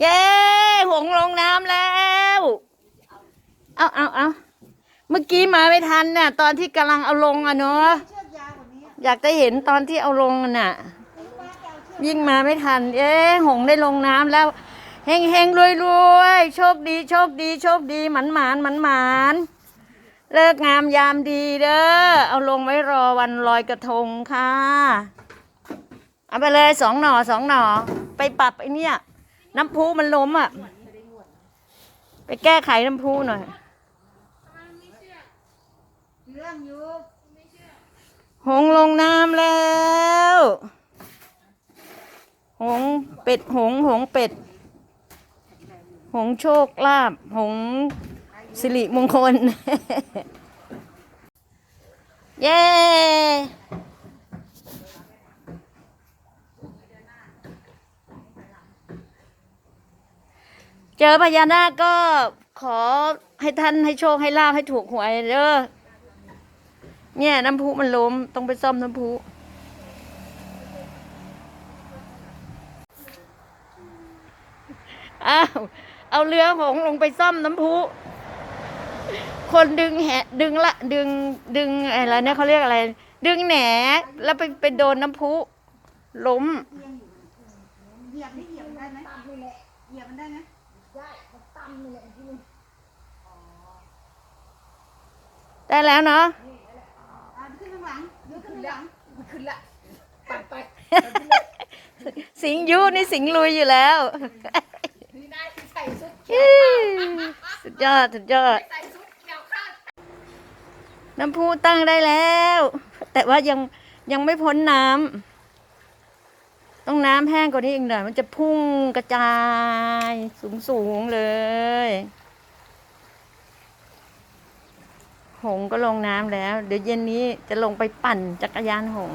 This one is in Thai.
เย้หงลงน้ำแล้ว เอาเอาเอาเมื่อกี้มาไม่ทันน่ะ ตอนที่กำลังเอาลงอะเนาะอยากว่านี้อยากจะเห็นตอนที่เอาลงน่ะ ยิ่งมาไม่ทัน เอ๊หงได้ลงน้ำแล้วเฮงเฮงรวยรวยโชคดี โชคดี โชคดีหมันหมานหมันหมานเลิกงามยามดีเด้อเอาลงไว้รอวันลอยกระทงค่ะ เอาไปเลยสองหน่อสองหน่อไปปรับไอ้เนี่ย น้ำพุมันล้มอะ ไปแก้ไขน้ำพุหน่อย เรื่องอยู่หงลงน้ำแล้ว หงเป็ดหงหงเป็ด หงโชคลาภหงสิริมงคล เย้ เจอพญานาคก็ขอให้ท่านให้โชคให้ลาภให้ถูกหวยเด้อเนี่ยน้ำพุมันล้มต้องไปซ่อมน้ำพุอ้าวเอาเรือหงลงไปซ่อมน้ำพุคนดึงแหดึงละดึงดึงอะไรเนี่ยเขาเรียกอะไร ดึงแหนแล้วไปไปโดนน้ำพุล้มเหยียบนี่เหยียบได้ไหมเหยียบมันได้ไหม ได้แล้วเนาะ อ่าขึ้นข้างหลังยกขึ้นข้างหลังขึ้นละปัดไปสิงยุนี่สิงลุยอยู่แล้ว นี่ได้ที่ใส่ชุดสุดยอด สุดยอด ใส่ชุดเกี่ยวข้าวน้ำพุตั้งได้แล้ว แต่ว่ายังยังไม่พ้นน้ำ ต้องน้ำแห้งกว่านี้อีกหน่อยมันจะพุ่งกระจายสูงสูงๆเลย หงก็ลงน้ำแล้ว เดี๋ยวเย็นนี้จะลงไปปั่นจักรยานหง